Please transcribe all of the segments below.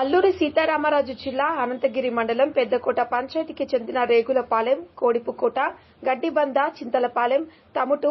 అల్లూరి సీతారామరాజు జిల్లా అనంతగిరి మండలం పెద్దకోట పంచాయతీకి చెందిన రేగులపాలెం కోడిపుకోట గడ్డిబంద చింతలపాలెం తముటు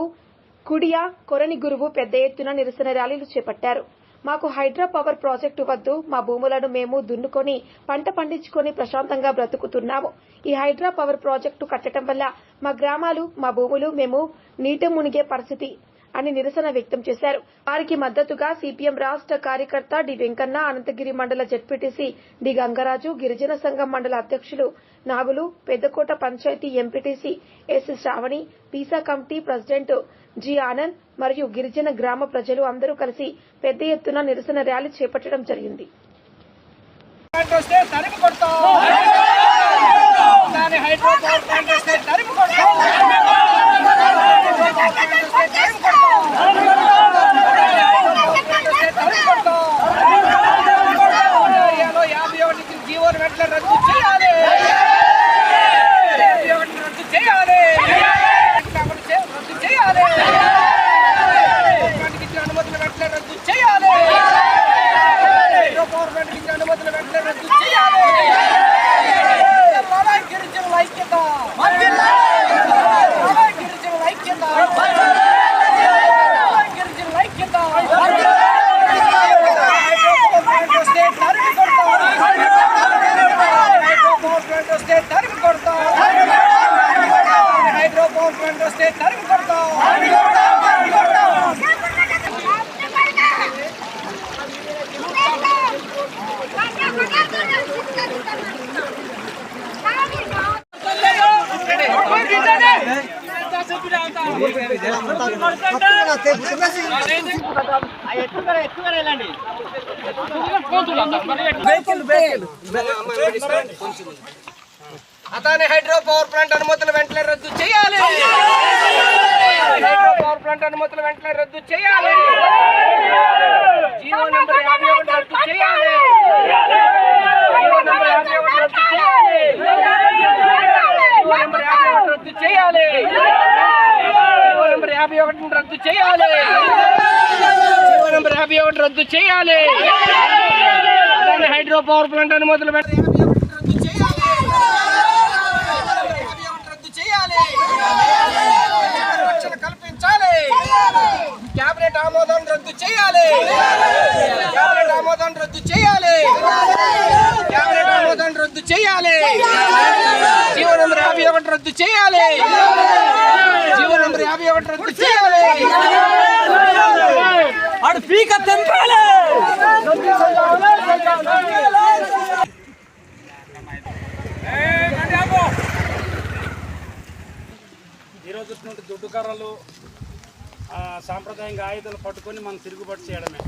కుడియా కొరని గురువు పెద్ద ఎత్తున నిరసన ర్యాలీలు చేపట్టారు. మాకు హైడ్రా పవర్ ప్రాజెక్టు వద్దు మా భూములను మేము దున్నుకొని పంట పండించుకొని ప్రశాంతంగా బ్రతుకుతున్నాము. ఈ హైడ్రా పవర్ ప్రాజెక్టు కట్టడం వల్ల మా గ్రామాలు మా భూములు మేము నీట మునిగే పరిస్థితి అని నిరసన వ్యక్తం చేశారు. వారికి మద్దతుగా సిపిఎం రాష్ట్ర కార్యకర్త డి వెంకన్న అనంతగిరి మండల జడ్పీటీసీ డి గంగరాజు గిరిజన సంఘం మండల అధ్యక్షులు Nagulu Peddakota panchayat MPTC S Shravani PESA committee president G Anand మరియు గిరిజన గ్రామ ప్రజలు అందరూ కలిసి పెద్ద ఎత్తున నిరసన ర్యాలీ చేపట్టడం జరిగింది ప్లాంట్ వస్తే తరిమి కొడతాం దాని హైడ్రో పవర్ ప్లాంట్ వస్తే తరిమి కొడతాం హైడ్రో పవర్ ప్లాంట్ వస్తే తరిమి కొడతాం. హైడ్రో పవర్ ప్లాంట్ వస్తే తరిమి కొడతాం. ఏరియాలో యాభై ఒకటికి జీవోను వెంటనే రద్దు చేయాలి యాభై ఒకటిని రద్దు చేయాలి అమలు చే- రద్దు చేయాలి పవర్ ప్లాంట్కి ఇచ్చిన అనుమతులు వెంటనే రద్దు చేయాలి హైడ్రో పవర్ ప్లాంట్కి ఇచ్చిన అనుమతులు వెంటనే రద్దు చేయాలి వర్ధిల్లాలి గిరిజనుల ఐక్యత వర్ధిల్లాలి గిరిజనుల ఐక్యత వర్ధిల్లాలి గిరిజనుల ఐక్యత హైడ్రో పవర్ ప్లాంట్ వస్తే తరిమి కొడతాం హైడ్రో పవర్ ప్లాంట్ వస్తే తరిమి కొడతాం హైడ్రో పవర్ ప్లాంట్ వస్తే తరిమి కొడతాం అతని హైడ్రో పవర్ ప్లాంట్ అనుమతులు వెంటనే రద్దు చేయాలి. హైడ్రో పవర్ ప్లాంట్ అనుమతులు వెంటనే రద్దు చేయాలి. జీవో నెంబర్ యాభై ఒకటి రద్దు చేయాలి. జీవో నెంబర్ యాభై ఒకటి రద్దు చేయాలి. జీవో నెంబర్ యాభై ఒకటి రద్దు చేయాలి. జీవో నెంబర్ యాభై ఒకటిని రద్దు చేయాలి. ఒకటి రద్దు చేయాలి. అదాని హైడ్రో పవర్ ప్లాంట్ అనుమతులు వెంటనే రద్దు చేయాలి రద్దు చేయాలి రక్షణ కల్పించాలి క్యాబినెట్ ఆమోదం రద్దు చేయాలి. క్యాబినెట్ ఆమోదం రద్దు చేయాలి. క్యాబినెట్ ఆమోదం రద్దు చేయాలి. జీవో నెంబర్ యాభై ఒకటి రద్దు చేయాలి. జీవో నెంబర్ యాభై ఒకటి రద్దు చేయాలి. పీక తెంపాలి ఈరోజు నుండి దుడ్డు కర్రలు ఆ, సాంప్రదాయంగా ఆయుధాలు పట్టుకొని మనం తిరుగుబాటు చేయడమే.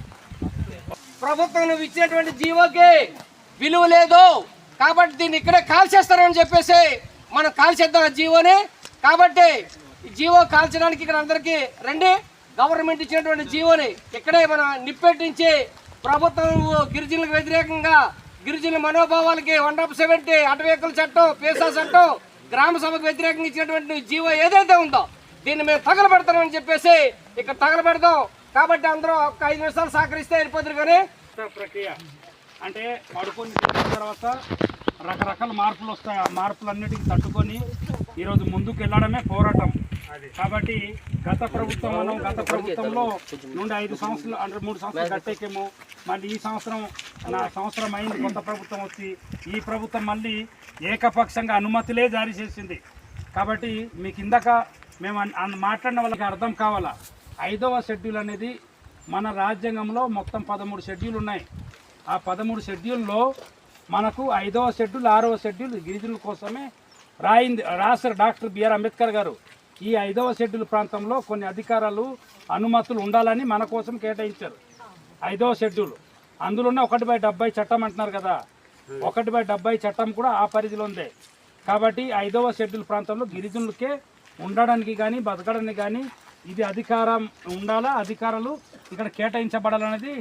ప్రభుత్వం నువ్వు ఇచ్చినటువంటి జీవోకి విలువ లేదు. కాబట్టి దీన్ని ఇక్కడే కాల్చేస్తారని చెప్పేసి మనం కాల్చేద్దాం ఆ జీవోని. కాబట్టి ఈ జీవో కాల్చడానికి ఇక్కడ అందరికీ రండి. గవర్నమెంట్ ఇచ్చినటువంటి జీవోని ఇక్కడే మనం నిప్పెట్టించి ప్రభుత్వం గిరిజనులకు వ్యతిరేకంగా గిరిజనుల మనోభావాలకి వన్ ఆఫ్ సెవెంటీ అటవీకుల చట్టం పేసా చట్టం గ్రామ సభకు వ్యతిరేకంగా ఇచ్చినటువంటి జీవో ఏదైతే ఉందో దీన్ని మేము తగలబెడతామని చెప్పేసి ఇక్కడ తగలబెడతాం కాబట్టి అందరూ ఒక ఐదు నిమిషాలు సహకరిస్తే వెళ్ళిపోతారు కానీ ప్రక్రియ. అంటే పడుకొని తర్వాత రకరకాల మార్పులు వస్తాయి. ఆ మార్పులన్నిటికీ తట్టుకొని ఈరోజు ముందుకు వెళ్ళడమే పోరాటం. కాబట్టి గత ప్రభుత్వం మనం గత ప్రభుత్వంలో నుండి ఐదు సంవత్సరాలు అంటే మూడు సంవత్సరాలు కట్టేకేమో. మళ్ళీ ఈ సంవత్సరం నా సంవత్సరం అయింది కొత్త ప్రభుత్వం వచ్చి. ఈ ప్రభుత్వం మళ్ళీ ఏకపక్షంగా అనుమతులే జారీ చేసింది. కాబట్టి మీకు ఇందాక మేము అన్- అన్ మాట్లాడిన వాళ్ళకి అర్థం కావాలా? ఐదవ షెడ్యూల్ అనేది మన రాజ్యాంగంలో మొత్తం పదమూడు షెడ్యూల్ ఉన్నాయి. ఆ పదమూడు షెడ్యూల్లో మనకు ఐదవ షెడ్యూల్ ఆరవ షెడ్యూల్ గిరిజనుల కోసమే రాయింది రాశారు డాక్టర్ బిఆర్ అంబేద్కర్ గారు. ఈ ఐదవ షెడ్యూల్ ప్రాంతంలో కొన్ని అధికారాలు అనుమతులు ఉండాలని మన కోసం కేటాయించారు. ఐదవ షెడ్యూల్. అందులోనే ఒకటి బై డెబ్బై చట్టం అంటున్నారు కదా. ఒకటి బై డెబ్బై చట్టం కూడా ఆ పరిధిలో ఉంది కాబట్టి ఐదవ షెడ్యూల్ ప్రాంతంలో గిరిజనులకే ఉండడానికి కానీ బతకడానికి కానీ ఇది అధికారం ఉండాలా? అధికారాలు ఇక్కడ కేటాయించబడాలనేది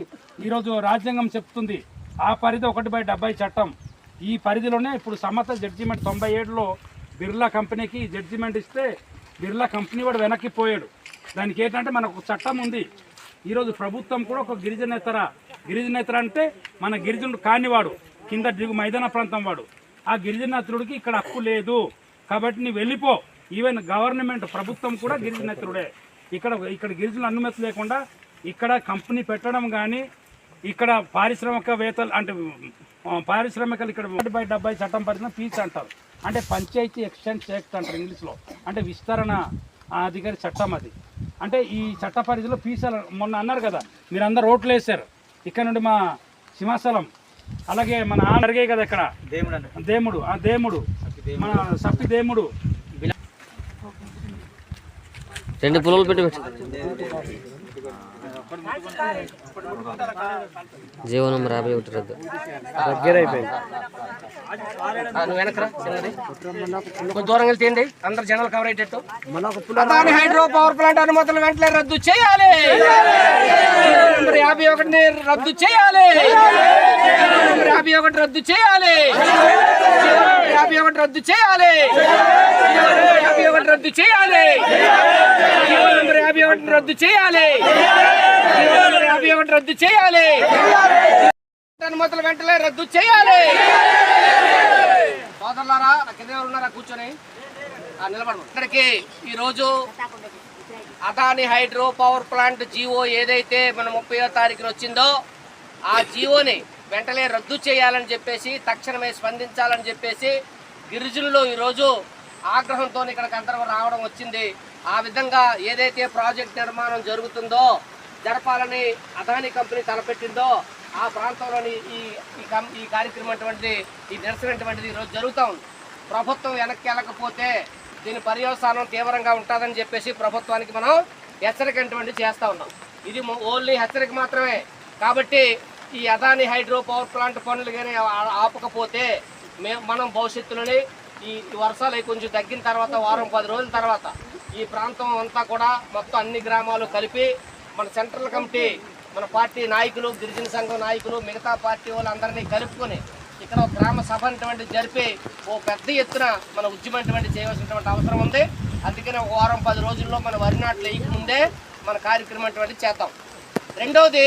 ఈరోజు రాజ్యాంగం చెప్తుంది. ఆ పరిధి ఒకటి బై డెబ్బై చట్టం. ఈ పరిధిలోనే ఇప్పుడు సమత జడ్జిమెంట్ తొంభై ఏడులో బిర్లా కంపెనీకి జడ్జిమెంట్ ఇస్తే బిర్లా కంపెనీ వాడు వెనక్కి పోయాడు. దానికి ఏంటంటే మనకు ఒక చట్టం ఉంది. ఈరోజు ప్రభుత్వం కూడా ఒక గిరిజనేతర గిరిజనేతర అంటే మన గిరిజనుడు కానివాడు కింద దిగు మైదాన ప్రాంతం వాడు. ఆ గిరిజనేతరుడికి ఇక్కడ హక్కు లేదు. కాబట్టి నీ వెళ్ళిపో. ఈవెన్ గవర్నమెంట్ ప్రభుత్వం కూడా గిరిజనేతరుడే ఇక్కడ ఇక్కడ గిరిజనులు అనుమతి లేకుండా ఇక్కడ కంపెనీ పెట్టడం కానీ ఇక్కడ పారిశ్రామికవేత్తలు అంటే పారిశ్రామికలు ఇక్కడ బై డెబ్బై చట్టం పరిధిలో పీచ్ అంటారు. అంటే పంచాయతీ ఎక్స్చేంజ్ యాక్ట్ అంటారు ఇంగ్లీష్లో. అంటే విస్తరణ అధికారి చట్టం అది. అంటే ఈ చట్ట పరిధిలో పీసాలు మొన్న అన్నారు కదా మీరు అందరు ఓట్లు వేశారు. ఇక్కడ నుండి మా సింహాచలం అలాగే మన అడిగే కదా ఇక్కడ. దేముడు ఆ దేముడు మన సప్పి దేముడు. రెండు పెట్టి పెట్టు జీవనం యాభై ఒకటి రద్దు. ఆ, నువ్వు వెనకరా చిన్నది. కొంచెం దూరం వెళ్తేయండి అందరు జనాలు కవర్ అయ్యేటట్టు. హైడ్రో పవర్ ప్లాంట్ అనుమతులు వెంటనే రద్దు చేయాలి. యాభై ఒకటిని రద్దు చేయాలి. యాభై ఒకటి రద్దు చేయాలి. యాభై ఒకటి రద్దు చేయాలి. యాభై ఒకటి రద్దు చేయాలి. యాభై ఒకటి రద్దు చేయాలి. యాభై ఒకటి రద్దు చేయాలి. అనుమతులు వెంటనే రద్దు చేయాలి. సోదరులారా నా కింద ఉన్నారా? కూర్చొని. ఆ, ఇక్కడికి ఈరోజు Adani hydro power plant GO ఏదైతే మన ముప్పయో తారీఖున వచ్చిందో ఆ జీవోని వెంటనే రద్దు చేయాలని చెప్పేసి తక్షణమే స్పందించాలని చెప్పేసి గిరిజనులు ఈరోజు ఆగ్రహంతో ఇక్కడికి అందరం రావడం వచ్చింది. ఆ విధంగా ఏదైతే ప్రాజెక్ట్ నిర్మాణం జరుగుతుందో జరపాలని అదాని కంపెనీ తలపెట్టిందో ఆ ప్రాంతంలోని ఈ ఈ కం ఈ కార్యక్రమం అటువంటిది ఈ నిరసన అటువంటిది ఈరోజు జరుగుతూ ఉంది. ప్రభుత్వం వెనక్కి వెళ్ళకపోతే దీని పర్యవసానం తీవ్రంగా ఉంటుందని చెప్పేసి ప్రభుత్వానికి మనం హెచ్చరిక అటువంటి చేస్తూ ఉన్నాం. ఇది ఓన్లీ హెచ్చరిక మాత్రమే. కాబట్టి ఈ అదాని హైడ్రో పవర్ ప్లాంట్ పనులు కానీ ఆపకపోతే మేము మనం భవిష్యత్తులోని ఈ ఈ వర్షాలు కొంచెం తగ్గిన తర్వాత వారం పది రోజుల తర్వాత ఈ ప్రాంతం అంతా కూడా మొత్తం అన్ని గ్రామాలు కలిపి మన సెంట్రల్ కమిటీ మన పార్టీ నాయకులు గిరిజన సంఘం నాయకులు మిగతా పార్టీ వాళ్ళందరినీ కలుపుకొని ఇక్కడ ఒక గ్రామ సభ అటువంటి జరిపి ఓ పెద్ద ఎత్తున మన ఉద్యమం అటువంటి చేయవలసినటువంటి అవసరం ఉంది. అందుకనే ఒక వారం పది రోజుల్లో మన వరి నాట్లు వేయకముందే మన కార్యక్రమం అటువంటి చేద్దాం. రెండవది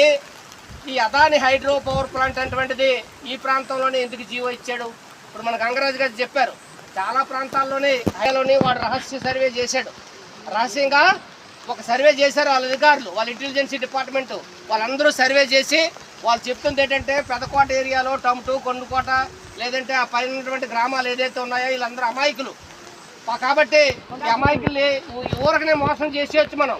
ఈ అదాని హైడ్రో పవర్ ప్లాంట్ అటువంటిది ఈ ప్రాంతంలోనే ఎందుకు జీవో ఇచ్చాడు? ఇప్పుడు మన గంగరాజు గారు చెప్పారు చాలా ప్రాంతాల్లోనే హైలోని వాడు రహస్య సర్వే చేశాడు. రహస్యంగా ఒక సర్వే చేశారు వాళ్ళ అధికారులు వాళ్ళ ఇంటెలిజెన్సీ డిపార్ట్మెంట్ వాళ్ళందరూ సర్వే చేసి వాళ్ళు చెప్తుంది ఏంటంటే పెదకోట ఏరియాలో టమ్టు కొండుకోట లేదంటే ఆ పైన ఉన్నటువంటి గ్రామాలు ఏదైతే ఉన్నాయో వీళ్ళందరూ అమాయకులు. కాబట్టి ఈ అమాయకుల్ని ఊరకనే మోసం చేసేయచ్చు మనం.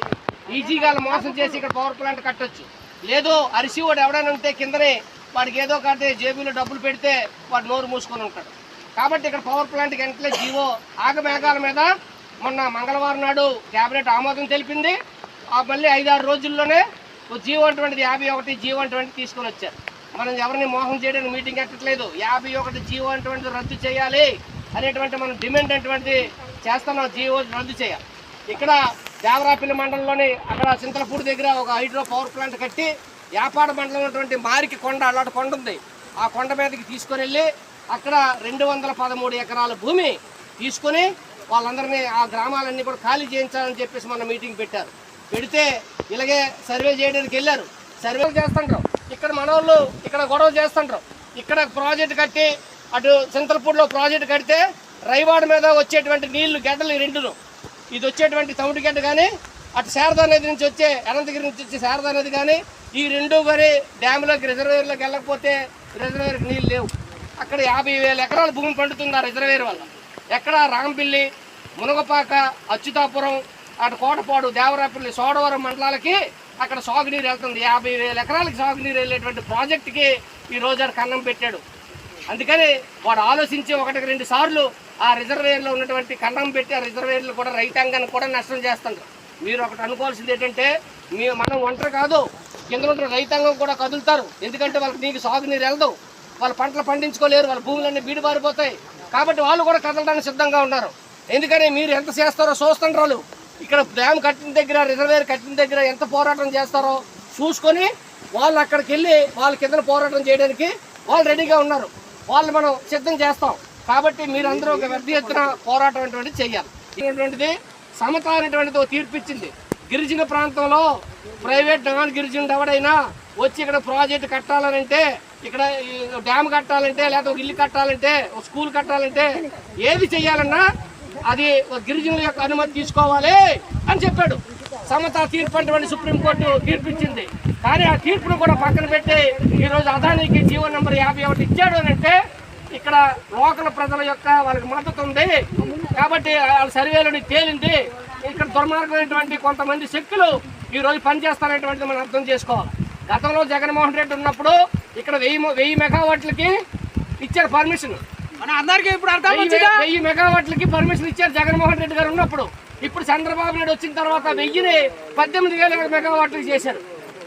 ఈజీగా మోసం చేసి ఇక్కడ పవర్ ప్లాంట్ కట్టొచ్చు. లేదు అరిసి వాడు ఎవడైనా ఉంటే కిందనే వాడికి ఏదో ఒకటి జేబీలో డబ్బులు పెడితే వాడు నోరు మూసుకొని ఉంటాడు. కాబట్టి ఇక్కడ పవర్ ప్లాంట్ వెంటనే జీవో ఆగమేఘాల మీద మొన్న మంగళవారం నాడు కేబినెట్ ఆమోదం తెలిపింది. ఆ మళ్ళీ ఐదారు రోజుల్లోనే ఓ జీవో అటువంటిది యాభై ఒకటి జీవో అటువంటి తీసుకొని వచ్చారు. మనం ఎవరిని మోహం చేయడానికి మీటింగ్ ఎట్టట్లేదు యాభై ఒకటి జీవో అటువంటిది రద్దు చేయాలి అనేటువంటి మనం డిమాండ్ అటువంటిది చేస్తున్నాం జీవో రద్దు చేయాలి. ఇక్కడ దేవరాపల్లి మండలంలోని అక్కడ చింతలపూడి దగ్గర ఒక హైడ్రో పవర్ ప్లాంట్ కట్టి యాపాడ మండలం ఉన్నటువంటి మారికి కొండ అలాంటి కొండ ఉంది. ఆ కొండ మీదకి తీసుకొని వెళ్ళి అక్కడ రెండు వందల పదమూడు ఎకరాల భూమి తీసుకొని వాళ్ళందరినీ ఆ గ్రామాలన్నీ కూడా ఖాళీ చేయించాలని చెప్పేసి మన మీటింగ్ పెట్టారు. పెడితే ఇలాగే సర్వే చేయడానికి వెళ్ళారు. సర్వేలు చేస్తుంటారు ఇక్కడ మనవాళ్ళు ఇక్కడ గొడవ చేస్తుంటారు ఇక్కడ ప్రాజెక్ట్ కట్టి అటు చింతలపూడిలో ప్రాజెక్ట్ కడితే రైవాడ మీద వచ్చేటువంటి నీళ్ళు గడ్డలు రెండును. ఇది వచ్చేటువంటి తమిడి గడ్డ కానీ అటు శారదా నది నుంచి వచ్చే అనంతగిరి నుంచి వచ్చే శారదా నది కానీ ఈ రెండు మరి డ్యామ్లోకి రిజర్వేర్లోకి వెళ్ళకపోతే రిజర్వేర్కి నీళ్ళు లేవు. అక్కడ యాభై వేల ఎకరాల భూమి పండుతుంది ఆ రిజర్వేర్ వల్ల. ఎక్కడ రాంపిల్లి మునగపాక అచ్యుతాపురం అటు కోటపాడు దేవరాపల్లి సోడవరం మండలాలకి అక్కడ సాగునీరు వెళ్తుంది. యాభై వేల ఎకరాలకి సాగునీరు వెళ్ళేటువంటి ప్రాజెక్టుకి ఈ రోజు ఆడు కన్నం పెట్టాడు. అందుకని వాడు ఆలోచించి ఒకటికి రెండు సార్లు ఆ రిజర్వేయర్లో ఉన్నటువంటి కన్నం పెట్టి ఆ రిజర్వేయర్లు కూడా రైతాంగాన్ని కూడా నష్టం చేస్తుంది మీరు ఒకటి అనుకోవాల్సింది ఏంటంటే మీ మనం ఒంటరి కాదు కింద ఉన్న రైతాంగం కూడా కదులుతారు. ఎందుకంటే వాళ్ళకి నీకు సాగునీరు వెళ్దాం వాళ్ళ పంటలు పండించుకోలేరు వాళ్ళ భూములన్నీ బీడుబారిపోతాయి. కాబట్టి వాళ్ళు కూడా కదలడానికి సిద్ధంగా ఉన్నారు. ఎందుకని మీరు ఎంత చేస్తారో చూస్తుండ్రు ఇక్కడ డ్యామ్ కట్టిన దగ్గర రిజర్వేర్ కట్టిన దగ్గర ఎంత పోరాటం చేస్తారో చూసుకొని వాళ్ళు అక్కడికి వెళ్ళి వాళ్ళ కింద పోరాటం చేయడానికి వాళ్ళు రెడీగా ఉన్నారు. వాళ్ళు మనం సిద్ధం చేస్తాం. కాబట్టి మీరందరూ ఒక పెద్ద ఎత్తున పోరాటం అటువంటిది చేయాలి. ఇటువంటిది సమత అనేటువంటిది ఒక గిరిజన ప్రాంతంలో ప్రైవేట్ నాన్ గిరిజనుడు ఎవడైనా వచ్చి ఇక్కడ ప్రాజెక్ట్ కట్టాలనంటే ఇక్కడ డ్యామ్ కట్టాలంటే లేకపోతే ఒక ఇల్లు కట్టాలంటే ఒక స్కూల్ కట్టాలంటే ఏది చేయాలన్నా అది ఒక గిరిజనుల యొక్క అనుమతి తీసుకోవాలి అని చెప్పాడు. సమత తీర్పు అటువంటి సుప్రీంకోర్టు తీర్పు ఇచ్చింది కానీ ఆ తీర్పును కూడా పక్కన పెట్టి ఈరోజు అదానికి జీవో నెంబర్ యాభై ఒకటి ఇచ్చాడు అని అంటే ఇక్కడ లోకల్ ప్రజల యొక్క వాళ్ళకి మద్దతు ఉంది. కాబట్టి వాళ్ళ సర్వేలోని తేలింది. ఇక్కడ దుర్మార్గమైనటువంటి కొంతమంది శక్తులు ఈరోజు పనిచేస్తారనేటువంటిది మనం అర్థం చేసుకోవాలి. గతంలో జగన్మోహన్ రెడ్డి ఉన్నప్పుడు ఇక్కడ వెయ్యి వెయ్యి మెగావాట్లకి ఇచ్చారు పర్మిషన్. మన అందరికీ ఇప్పుడు అర్థం వెయ్యి మెగావాట్లకి పర్మిషన్ ఇచ్చారు జగన్మోహన్ రెడ్డి గారు ఉన్నప్పుడు. ఇప్పుడు చంద్రబాబు నాయుడు వచ్చిన తర్వాత వెయ్యిని పద్దెనిమిది వేల మెగావాట్లు చేశారు.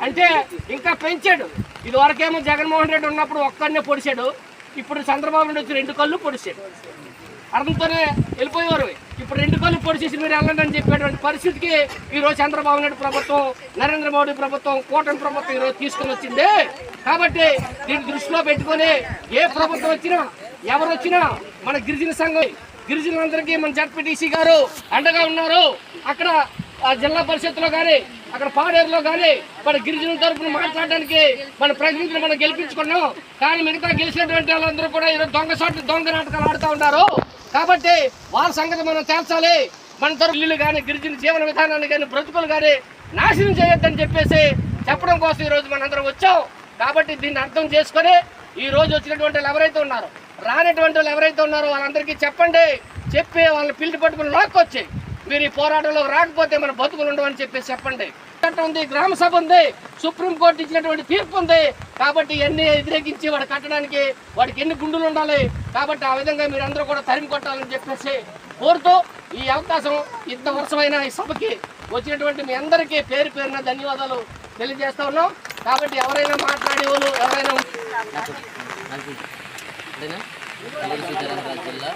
అంటే ఇంకా పెంచాడు. ఇది వరకేమో జగన్మోహన్ రెడ్డి ఉన్నప్పుడు ఒక్కరినే పొడిచాడు. ఇప్పుడు చంద్రబాబు నాయుడు వచ్చి రెండు కళ్ళు పొడిచాడు. అర్థంతోనే వెళ్ళిపోయేవారు. ఇప్పుడు రెండు కళ్ళు పొడిచేసి మీరు వెళ్ళండి అని చెప్పేటువంటి పరిస్థితికి ఈ రోజు చంద్రబాబు నాయుడు ప్రభుత్వం నరేంద్ర మోడీ ప్రభుత్వం కూటమి ప్రభుత్వం ఈ రోజు తీసుకుని వచ్చింది. కాబట్టి దీన్ని దృష్టిలో పెట్టుకొని ఏ ప్రభుత్వం వచ్చినా ఎవరు వచ్చినా మన గిరిజన సంఘం గిరిజనులందరికీ మన జడ్పీటీసీ గారు అండగా ఉన్నారు. అక్కడ ఆ జిల్లా పరిషత్లో కానీ అక్కడ పాడేరులో కానీ మన గిరిజనుల తరపున మాట్లాడడానికి మన ప్రతినిధులు మనం గెలిపించుకున్నాం. కానీ మిగతా గెలిచినటువంటి వాళ్ళందరూ కూడా ఈరోజు దొంగ సాట్లు దొంగ నాటకాలు ఆడుతూ ఉన్నారు. కాబట్టి వాళ్ళ సంగతి మనం తేల్చాలి. మన తరపు ఇల్లు కానీ గిరిజన జీవన విధానాన్ని కానీ బ్రతుకులు కానీ నాశనం చేయొద్దని చెప్పేసి చెప్పడం కోసం ఈరోజు మనందరం వచ్చాం. కాబట్టి దీన్ని అర్థం చేసుకొని ఈ రోజు వచ్చినటువంటి వాళ్ళు ఎవరైతే ఉన్నారో రానటువంటి వాళ్ళు ఎవరైతే ఉన్నారో వాళ్ళందరికీ చెప్పండి. చెప్పి వాళ్ళని పిల్లి పట్టుకుని లాక్కొచ్చి మీరు ఈ పోరాటంలో రాకపోతే మన బతుకులు ఉండవని చెప్పేసి చెప్పండి. చట్టం ఉంది గ్రామ సభ ఉంది సుప్రీంకోర్టు ఇచ్చినటువంటి తీర్పు ఉంది. కాబట్టి ఇవన్నీ వ్యతిరేకించి వాడు కట్టడానికి వాడికి ఎన్ని గుండులు ఉండాలి? కాబట్టి ఆ విధంగా మీరు అందరూ కూడా తరిమి కొట్టాలని చెప్పేసి కోరుతూ ఈ అవకాశం ఇంత వర్షమైన ఈ సభకి వచ్చినటువంటి మీ అందరికీ పేరు పేరున ధన్యవాదాలు తెలియజేస్తా ఉన్నాం. కాబట్టి ఎవరైనా మాట్లాడే వాళ్ళు ఎవరైనా జిల్లా.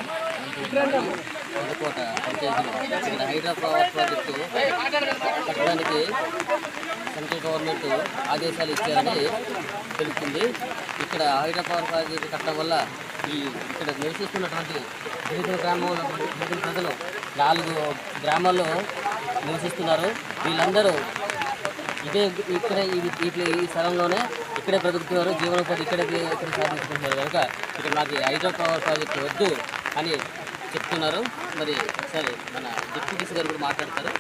పెద్దకోట పంచాయతీలో ఇక్కడ హైదరాబాద్ ప్రాజెక్టు కట్టడానికి సెంట్రల్ గవర్నమెంట్ ఆదేశాలు ఇచ్చారని తెలుస్తుంది. ఇక్కడ హైదరాబాద్ ప్రాజెక్టు కట్టడం వల్ల ఈ ఇక్కడ నివసిస్తున్నటువంటి గిరిజన గ్రామంలో గిరిజన ప్రజలు నాలుగు గ్రామాల్లో నివసిస్తున్నారు. వీళ్ళందరూ ఇదే ఇక్కడే ఈ వీటి ఈ స్థలంలోనే ఇక్కడే బ్రతుకుతున్నారు. జీవనోపాధి ఇక్కడే ఇక్కడ సాధించుకుంటున్నారు. కనుక ఇక్కడ నాకు హైడ్రో పవర్ ప్రాజెక్ట్ వద్దు అని చెప్తున్నారు. మరి సరే మన డిప్యూటీసీ గారు కూడా మాట్లాడతారు.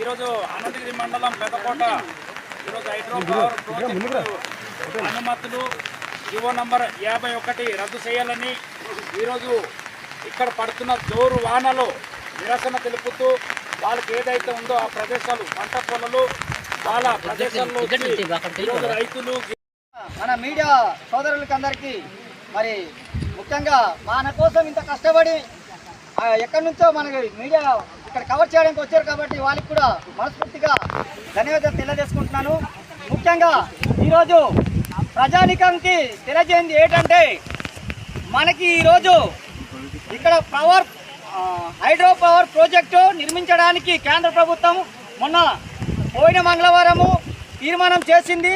ఈరోజు అనంతగిరి మండలం పెద్దకోట ఈరోజు ప్రాజెక్టు అనుమతులు జీవో నంబర్ యాభై ఒకటి రద్దు చేయాలని ఈరోజు ఇక్కడ పడుతున్న జోరు వానలో నిరసన తెలుపుతూ వాళ్ళకి ఏదైతే ఉందో ఆ ప్రదేశాలు పంట పొలాలు ప్రదేశాల్లో రైతులు మన మీడియా సోదరులకి అందరికీ మరి ముఖ్యంగా మన కోసం ఇంత కష్టపడి ఎక్కడి నుంచో మనకి మీడియా ఇక్కడ కవర్ చేయడానికి వచ్చారు కాబట్టి వాళ్ళకి కూడా మనస్ఫూర్తిగా ధన్యవాదాలు తెలియజేసుకుంటున్నాను. ముఖ్యంగా ఈరోజు ప్రజానికానికి తెలియజేయండి ఏంటంటే మనకి ఈరోజు ఇక్కడ పవర్ హైడ్రో పవర్ ప్రాజెక్టు నిర్మించడానికి కేంద్ర ప్రభుత్వం మొన్న పోయిన మంగళవారము తీర్మానం చేసింది.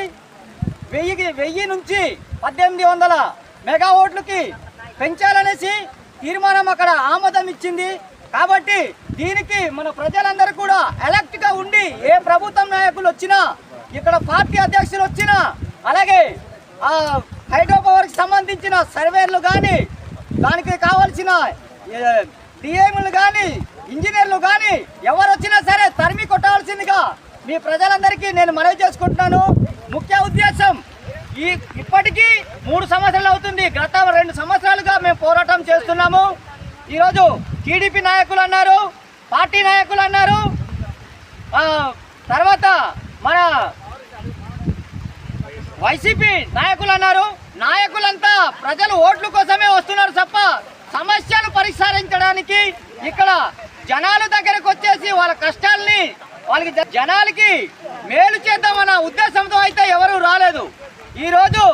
వెయ్యికి వెయ్యి నుంచి పద్దెనిమిది వందల మెగా ఓట్లకి పెంచాలనేసి తీర్మానం అక్కడ ఆమోదం ఇచ్చింది. కాబట్టి దీనికి మన ప్రజలందరూ కూడా ఎలక్ట్గా ఉండి ఏ ప్రభుత్వం నాయకులు వచ్చినా ఇక్కడ పార్టీ అధ్యక్షులు వచ్చినా అలాగే ఆ హైడ్రో సంబంధించిన సర్వేర్లు కానీ దానికి కావాల్సిన డిఎంలు కానీ ఇంజనీర్లు కానీ ఎవరు వచ్చినా సరే తరిమి కొట్టాల్సిందిగా మీ ప్రజలందరికీ నేను మనవి చేసుకుంటున్నాను. ముఖ్య ఉద్దేశం ఈ ఇప్పటికీ మూడు సంవత్సరాలు అవుతుంది. గత రెండు సంవత్సరాలుగా మేము పోరాటం చేస్తున్నాము. ఈరోజు టీడీపీ నాయకులు అన్నారు పార్టీ నాయకులు అన్నారు. తర్వాత మన వైసీపీ నాయకులు అన్నారు. నాయకులంతా ప్రజలు ఓట్ల కోసమే వస్తున్నారు తప్ప సమస్యలు పరిష్కరించడానికి ఇక్కడ జనాల దగ్గరకు వచ్చేసి వాళ్ళ కష్టాల్ని వాళ్ళకి జనాలకి మేలు చేద్దామన్న ఉద్దేశంతో అయితే ఎవరు రాలేదు. ఈ రోజు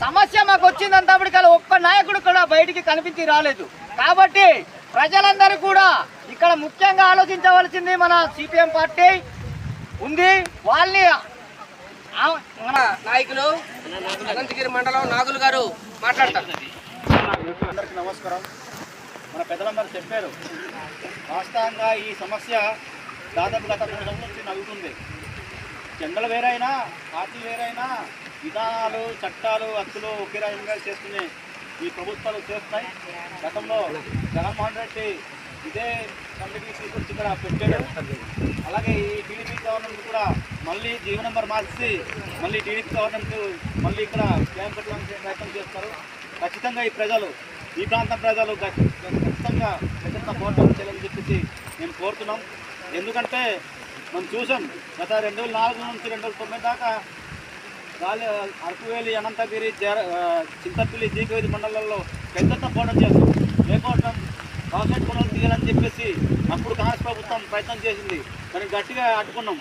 సమస్య మాకు వచ్చిందంతప్పటికల్లా ఒక్క నాయకుడు కూడా బయటికి కనిపించి రాలేదు. కాబట్టి ప్రజలందరూ కూడా ఇక్కడ ముఖ్యంగా ఆలోచించవలసింది మన సిపిఎం పార్టీ ఉంది. వాళ్ళని ఆ- మన నాయకులు అనంతగిరి మండలం నాగులు గారు మాట్లాడతారు. అందరికీ నమస్కారం. మన పెద్దలందరూ చెప్పారు. వాస్తవంగా ఈ సమస్య దాదాపు గత మూడు సంవత్సరాల నుంచి నలుగుతుంది జెండలు వేరైనా పార్టీ వేరైనా విధానాలు చట్టాలు హక్కులు ఒకే రకంగా చేసుకుని ఈ ప్రభుత్వాలు చేస్తున్నాయి. గతంలో జగన్మోహన్ రెడ్డి ఇదే కమిటీ తీసుకొచ్చి ఇక్కడ పెట్టాడు. అలాగే ఈ టీడీపీ గవర్నమెంట్ కూడా మళ్ళీ జీవ నెంబర్ మార్చి మళ్ళీ టీడీపీ గవర్నమెంట్ మళ్ళీ ఇక్కడ క్యాంప్ పెట్టడానికి ప్రయత్నం చేస్తారు. ఖచ్చితంగా ఈ ప్రజలు ఈ ప్రాంతం ప్రజలు ఖచ్చితంగా ఖచ్చితంగా పోరాటం చేయాలని చెప్పేసి నేను కోరుతున్నాం. ఎందుకంటే మనం చూసాం గత రెండు వేల నాలుగు నుంచి రెండు వేల తొమ్మిది దాకా గాలి అరకువేలి అనంతగిరి జర ఆ, చింతపల్లి జీకవేది మండలాల్లో పెద్ద ఎత్తున పోరాటం చేస్తాం లేకపోవడం వ్యవసాయ పొలాలు తీయాలని చెప్పేసి అప్పుడు కాంగ్రెస్ ప్రభుత్వం ప్రయత్నం చేసింది. కానీ గట్టిగా అడ్డుకున్నాం.